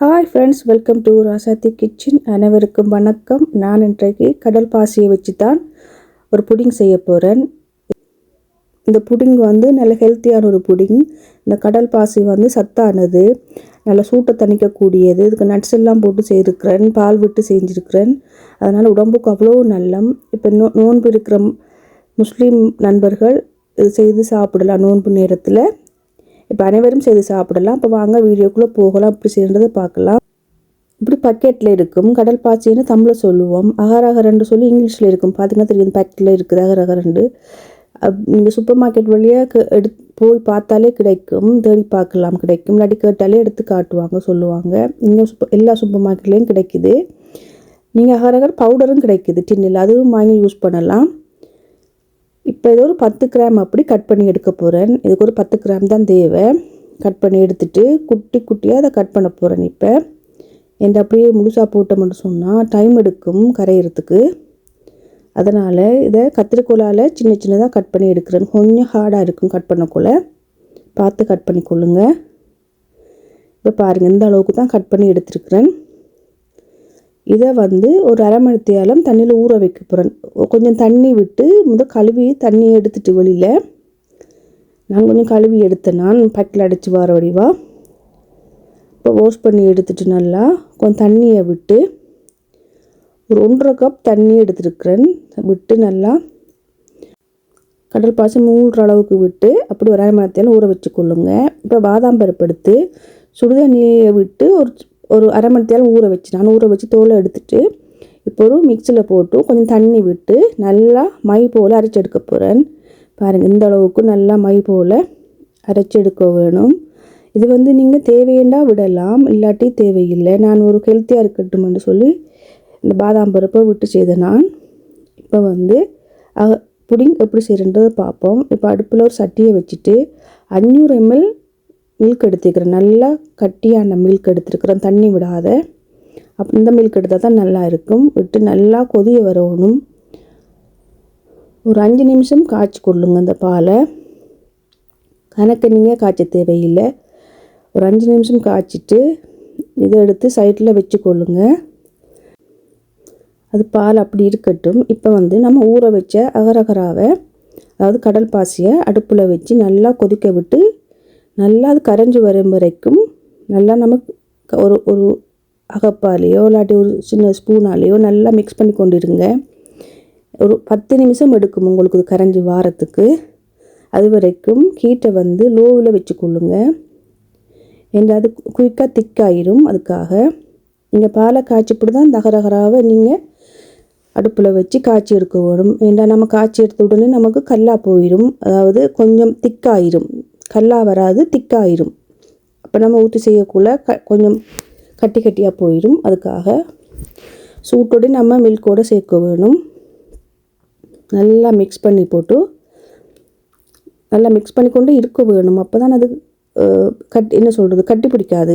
Hi friends welcome to Rasathi kitchen அனைவருக்கும் வணக்கம். நான் இன்றைக்கு கடல் பாசியை வச்சு தான் ஒரு புடிங் செய்ய போகிறேன் இந்த புடிங் வந்து நல்ல ஹெல்த்தியான ஒரு புடிங். இந்த கடல் பாசி வந்து சத்தானது. நல்ல சூட்டை தணிக்கக்கூடியது. இதுக்கு நட்ஸ் எல்லாம் போட்டு செய்திருக்கிறேன். பால் விட்டு செஞ்சுருக்கிறேன். அதனால் உடம்புக்கு அவ்வளோ நல்லம். இப்போ நோ நோன்பு இருக்கிற முஸ்லீம் நண்பர்கள் இது செய்து சாப்பிடலாம் நோன்பு நேரத்தில். இப்போ அனைவரும் செய்து சாப்பிடலாம். இப்போ வாங்க வீடியோக்குள்ளே போகலாம். இப்படி செய்கிறத பார்க்கலாம். இப்படி பக்கெட்டில் இருக்கும். கடல் பாச்சின்னு தமிழில் சொல்லுவோம். அகரகரண்டு சொல்லி இங்கிலீஷில் இருக்கும். பார்த்தீங்கன்னா தெரியும். பக்கெட்டில் இருக்குது. அகரகரண்டு நீங்கள் சூப்பர் மார்க்கெட் வழியாக எடு போய் பார்த்தாலே கிடைக்கும். தேடி பார்க்கலாம். கிடைக்கும். இல்லாட்டி கேட்டாலே எடுத்து காட்டுவாங்க சொல்லுவாங்க. இங்கே சூப்பர் எல்லா சூப்பர் மார்க்கெட்லேயும் கிடைக்குது. நீங்கள் அகரகர் பவுடரும் கிடைக்குது. டின்னில் அதுவும் வாங்கி யூஸ் பண்ணலாம். இப்போ இது ஒரு பத்து கிராம் அப்படி கட் பண்ணி எடுக்க போகிறேன் இதுக்கு ஒரு பத்து கிராம் தான் தேவை. கட் பண்ணி எடுத்துட்டு குட்டி குட்டியாக அதை கட் பண்ண போகிறேன் இப்போ. என்கிட்ட அப்படியே முழுசாக போட்டோம்னு சொன்னால் டைம் எடுக்கும் கரையிறதுக்கு. அதனால் இதை கத்திரிக்கோலால் சின்ன சின்னதாக கட் பண்ணி எடுக்கிறேன். கொஞ்சம் ஹார்டாக இருக்கும் கட் பண்ணக்குள்ள. பார்த்து கட் பண்ணி கொள்ளுங்கள் இப்போ பாருங்கள் இந்த அளவுக்கு தான் கட் பண்ணி எடுத்துருக்குறேன். இதை வந்து ஒரு அரை மணி தண்ணியில் ஊற வைக்க போகிறேன் கொஞ்சம் தண்ணி விட்டு முதல் கழுவி தண்ணியை எடுத்துட்டு வெளியில் நான் கொஞ்சம் கழுவி எடுத்தேன். நான் பக்கில் அடித்து வர வடிவா. இப்போ வாஷ் பண்ணி எடுத்துட்டு நல்லா கொஞ்சம் தண்ணியை விட்டு ஒரு ஒன்றரை கப் தண்ணி எடுத்துருக்குறேன். விட்டு நல்லா கடல் பாசி மூழ்கிற அளவுக்கு விட்டு அப்படி ஒரு அரை மணி நேரத்தில் ஊற வச்சு கொள்ளுங்க இப்போ பாதாம் பருப்பு எடுத்து சுடுதண்ணியை விட்டு ஒரு ஒரு அரை மணி நேரம் ஊற வச்சு நான் ஊற வச்சு தோலை எடுத்துட்டு இப்போ ஒரு மிக்சியில் போட்டு கொஞ்சம் தண்ணி விட்டு நல்லா மை போல் அரைச்சி எடுக்க போகிறேன் பாருங்கள் இந்த அளவுக்கு நல்லா மை போல் அரைச்சி எடுக்க வேணும். இது வந்து நீங்கள் தேவையண்டா விடலாம் இல்லாட்டி தேவையில்லை. நான் ஒரு ஹெல்த்தியாக இருக்கட்டும்னு சொல்லி இந்த பாதாம் பருப்பை விட்டு செய்தேன் நான் இப்போ வந்து புடிங் எப்படி செய்கிறன்றதை பார்ப்போம். இப்போ அடுப்பில் ஒரு சட்டியை வச்சுட்டு அஞ்சூறு எம்எல் மில்க் எடுத்துக்கிறேன். நல்லா கட்டியான மில்க் எடுத்துருக்குறோம் தண்ணி விடாத. அப் இந்த மில்க் எடுத்தால் தான் நல்லா இருக்கும். விட்டு நல்லா கொதிய வரணும். ஒரு அஞ்சு நிமிஷம் காய்ச்சி கொள்ளுங்க அந்த பாலை. கணக்கு நீங்கள் காய்ச்ச தேவையில்லை. ஒரு அஞ்சு நிமிஷம் காய்ச்சிட்டு இதை எடுத்து சைட்டில் வச்சு கொள்ளுங்க. அது பால் அப்படி இருக்கட்டும். இப்போ வந்து நம்ம ஊற வச்ச அகரகராவை அதாவது கடல் பாசியை அடுப்பில் வச்சு நல்லா கொதிக்க விட்டு நல்லா அது கரைஞ்சி வரும் வரைக்கும் நல்லா நமக்கு ஒரு ஒரு அகப்பாலேயோ இல்லாட்டி ஒரு சின்ன ஸ்பூனாலேயோ நல்லா மிக்ஸ் பண்ணி கொண்டிருங்க. ஒரு பத்து நிமிஷம் எடுக்கும் உங்களுக்கு இது கரைஞ்சி வாரத்துக்கு. அது வரைக்கும் ஹீட்டை வந்து லோவில் வச்சுக்கொள்ளுங்க. ஏன்னா அது குயிக்காக திக்காயிரும் அதுக்காக. நீங்கள் பாலை காய்ச்சிப்படி தான் தகரகராக நீங்கள் அடுப்பில் வச்சு காய்ச்சி எடுக்க வரும். ஏன்னா நம்ம காய்ச்சி எடுத்த உடனே நமக்கு கல்லாக போயிடும் அதாவது கொஞ்சம் திக்காயிரும் கல்லாக வராது திக்காயிரும். அப்போ நம்ம ஊற்றி செய்யக்குள்ள க கொஞ்சம் கட்டி கட்டியாக போயிடும் அதுக்காக சூட்டோடு நம்ம மில்கோடு சேர்க்க வேணும். நல்லா மிக்ஸ் பண்ணி போட்டு நல்லா மிக்ஸ் பண்ணி கொண்டு இருக்க வேணும். அப்போ தான் அது கட் என்ன சொல்கிறது கட்டி பிடிக்காது.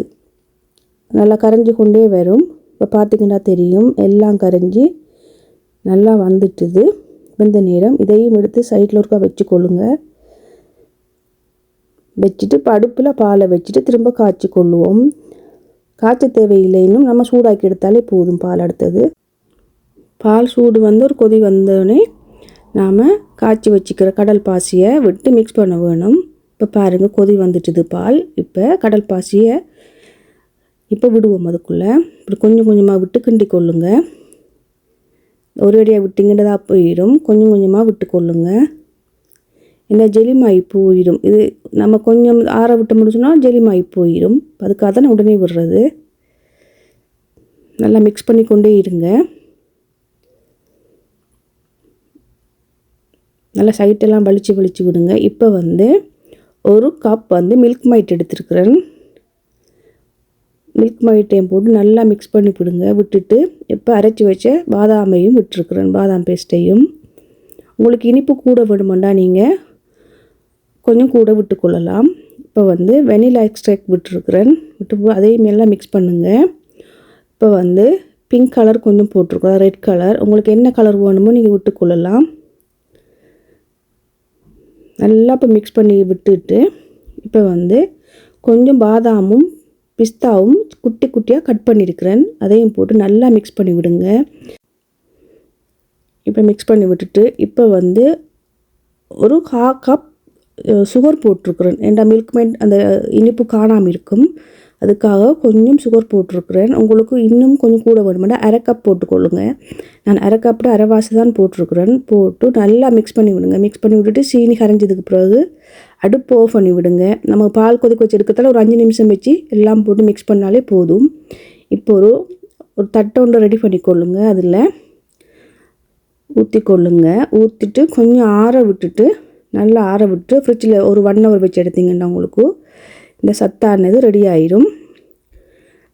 நல்லா கரைஞ்சி கொண்டே வரும். இப்போ பார்த்திங்கன்னா தெரியும் எல்லாம் கரைஞ்சி நல்லா வந்துட்டுது. இந்த நேரம். இதையும் எடுத்து சைடில் ஒருக்கா வச்சு கொள்ளுங்க வச்சுட்டு படுப்பில் அடுப்பில் பாலை வச்சுட்டு திரும்ப காய்ச்சி கொள்ளுவோம். காய்ச்ச தேவையில்லைன்னு நம்ம சூடாக்கி எடுத்தாலே போதும் பால் அடுத்தது. பால் சூடு வந்து ஒரு கொதி வந்தோடனே நாம் காய்ச்சி வச்சுக்கிற கடல் பாசியை விட்டு மிக்ஸ் பண்ண வேணும். இப்போ பாருங்கள் கொதி வந்துட்டுது பால். இப்போ கடல் பாசியை இப்போ விடுவோம் அதுக்குள்ளே. இப்படி கொஞ்சம் கொஞ்சமாக விட்டு கிண்டி கொள்ளுங்கள் ஒரு அடியாக விட்டிங்கன்றதா போயிடும். கொஞ்சம் கொஞ்சமாக விட்டு கொள்ளுங்கள் ஏன்னா ஜெலிமாய் போயிடும் இது நம்ம கொஞ்சம் ஆற விட்டு முடிச்சோன்னா ஜெலிமாய் போயிடும் அதுக்காக தான் உடனே விடுறது. நல்லா மிக்ஸ் பண்ணி கொண்டே இருங்க. நல்லா சைட்டெல்லாம் வலிச்சு வலிச்சு விடுங்க. இப்போ வந்து ஒரு கப் வந்து மில்க் மைட் எடுத்துருக்குறேன். மில்க் மைட்டையும் போட்டு நல்லா மிக்ஸ் பண்ணி விடுங்க. விட்டுட்டு இப்போ அரைச்சி வச்ச பாதாமையும் விட்டுருக்குறேன். பாதாம் பேஸ்ட்டையும் உங்களுக்கு இனிப்பு கூட வேணுமெண்டா நீங்கள் கொஞ்சம் கூட விட்டுக்கொள்ளலாம். இப்போ வந்து வெனிலா எக்ஸ்ட்ராக்ட் விட்டுருக்குறேன். விட்டு அதேமாரிலாம் மிக்ஸ் பண்ணுங்கள் இப்போ வந்து பிங்க் கலர் கொஞ்சம் போட்டிருக்கோம் ரெட் கலர் உங்களுக்கு என்ன கலர் வேணுமோ நீங்கள் விட்டுக்கொள்ளலாம். நல்லா இப்போ மிக்ஸ் பண்ணி விட்டுட்டு இப்போ வந்து கொஞ்சம் பாதாமும் பிஸ்தாவும் குட்டி குட்டியாக கட் பண்ணியிருக்கிறேன் அதையும் போட்டு நல்லா மிக்ஸ் பண்ணி விடுங்க. இப்போ மிக்ஸ் பண்ணி விட்டுட்டு இப்போ வந்து ஒரு ஹா கப் சுகர் போட்டிருக்கிறேன். ஏன்டா மில்க் அந்த இனிப்பு காணாமல் இருக்கும். அதுக்காக கொஞ்சம் சுகர் போட்டிருக்கிறேன். உங்களுக்கு இன்னும் கொஞ்சம் கூட வேணுமெண்டா அரை கப் போட்டுக்கொள்ளுங்க. நான் அரை கப்பில் அரைவாசி தான் போட்டிருக்கிறேன். போட்டு நல்லா மிக்ஸ் பண்ணி விடுங்க. மிக்ஸ் பண்ணி விட்டுட்டு சீனி கரைஞ்சதுக்கு பிறகு அடுப்பு ஆஃப் பண்ணி விடுங்க. நம்ம பால் கொதிக்க வச்சு ஒரு அஞ்சு நிமிஷம் வச்சு எல்லாம் போட்டு மிக்ஸ் பண்ணாலே போதும். இப்போ ஒரு ஒரு தட்டை ஒன்று ரெடி பண்ணிக்கொள்ளுங்க. அதில் ஊற்றிக்கொள்ளுங்க ஊற்றிட்டு கொஞ்சம் ஆற விட்டுட்டு நல்லா ஆற விட்டு ஃப்ரிட்ஜில் ஒரு ஒன் ஹவர் வச்சு எடுத்தீங்கன்னா உங்களுக்கு இந்த சத்தானது ரெடி ஆயிரும்.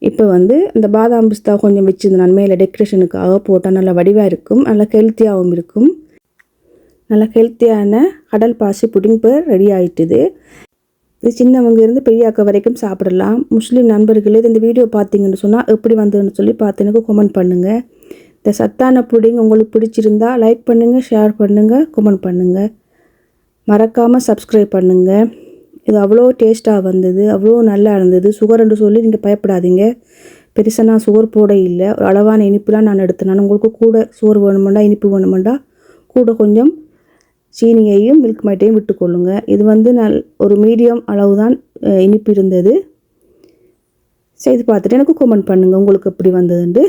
இப்போ வந்து இந்த பாதாம் பிஸ்தா கொஞ்சம் வச்சுருந்து நான் மேலே டெக்கரேஷனுக்காக போட்டால் நல்லா வடிவாக இருக்கும். நல்லா ஹெல்த்தியாகவும் இருக்கும். நல்லா ஹெல்த்தியான கடல் பாசி புடிங் இப்போ ரெடி ஆகிட்டுது இது சின்னவங்க இருந்து பெரியாக்க வரைக்கும் சாப்பிடலாம். முஸ்லீம் நண்பர்களே இந்த வீடியோ பார்த்தீங்கன்னு சொன்னால் எப்படி வந்ததுன்னு சொல்லி பார்த்து எனக்கு கமெண்ட் பண்ணுங்கள் இந்த சத்தான புடிங் உங்களுக்கு பிடிச்சிருந்தா லைக் பண்ணுங்கள் ஷேர் பண்ணுங்கள் கமெண்ட் பண்ணுங்கள் மறக்காமல் சப்ஸ்கிரைப் பண்ணுங்கள் இது அவ்வளோ டேஸ்ட்டாக வந்தது அவ்வளோ நல்லா இருந்தது. சுகர்ன்னு சொல்லி நீங்கள் பயப்படாதீங்க. பெருசாக நான் சுகர் போட இல்லை. ஒரு அளவான இனிப்புலாம் நான் எடுத்தேன். உங்களுக்கு கூட சுகர் வேணுமெண்டா இனிப்பு வேணுமெண்டா கூட கொஞ்சம் சீனியையும் மில்க் மைட்டையும் விட்டுக்கொள்ளுங்க. இது வந்து நல் ஒரு மீடியம் அளவு தான் இனிப்பு இருந்தது. செய்து பார்த்துட்டு எனக்கு கமெண்ட் பண்ணுங்கள் உங்களுக்கு எப்படி வந்ததுன்ட்டு